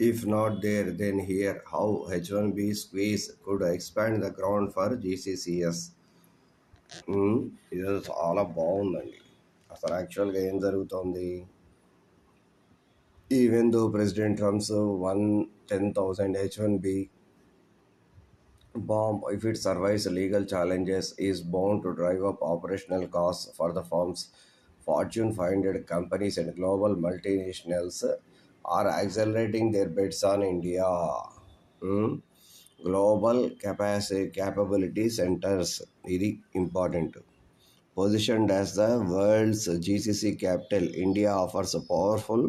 If not there, then here how H1B squeeze could expand the ground for GCCS. మ్మ్. ఇది చాలా బాగుందండి అసలు యాక్చువల్గా ఏం జరుగుతోంది even though president Trump's one ten thousand H one B bomb if it survives legal challenges is bound to drive up operational costs for the firms fortune 500 companies and global multinationals are accelerating their bets on india Hmm? global capacity capability centers ఇది important Positioned as the world's GCC capital, India offers a powerful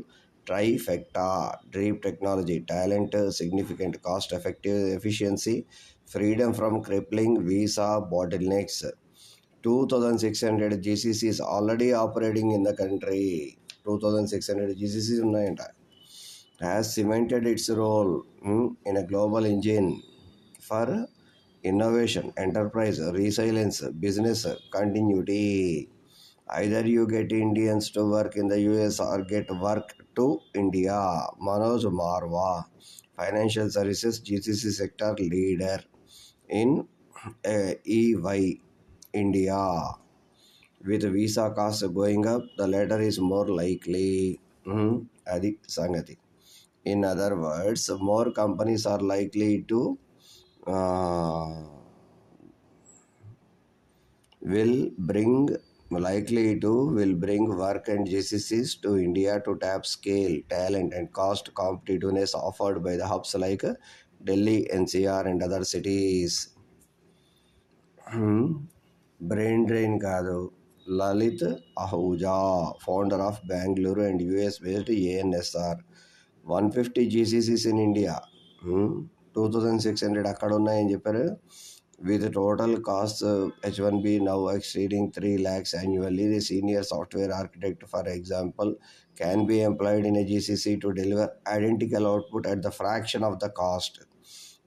trifecta deep technology, talent, significant cost effective efficiency, freedom from crippling visa bottlenecks. 2600 GCCs already operating in the country. 2600 GCCs ఉన్నాయంట has cemented its role hmm, in a global engine for innovation, enterprise, resilience, business continuity. Either you get Indians to work in the US or get work to India. Manoj Marwa, financial services GCC sector leader in uh, EY India. With visa costs going up, the latter is more likely. Hmm, అది సంగతి In other words, more companies are likely to uh, will bring likely to will bring work and GCCs to India to tap scale, talent and cost competitiveness offered by the hubs like Delhi, NCR and other cities. Hmm. Brain drain Kadu. Lalit Ahuja, founder of Bangalore and US based ANSR. One fifty GCCs in India two thousand six hundred అక్కడ ఉన్నాయని చెప్పారు. With total cost H one B now exceeding three lakhs annually the senior software architect for example can be employed in a GCC to deliver identical output at the fraction of the cost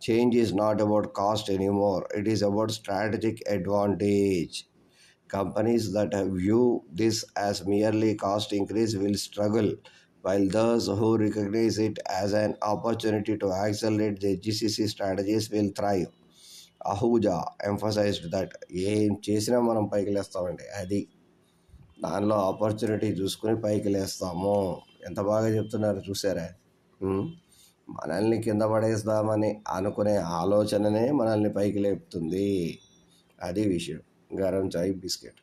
change is not about cost anymore it is about strategic advantage companies that view this as merely cost increase will struggle while those who recognize it as an opportunity to accelerate their gcc strategies will thrive. Ahuja emphasised that ఏం చేసినా మనం పైకి లేస్తామండి. అది దానిలో opportunity చూసుకుని పైకి లేస్తాము. ఎంత బాగా చెప్తున్నారు చూసారా? మనల్ని కింద పడేస్తామని అనుకునే ఆలోచననే మనల్ని పైకి లేపుతుంది. అది విషయం. గరం చాయ్ బిస్కెట్.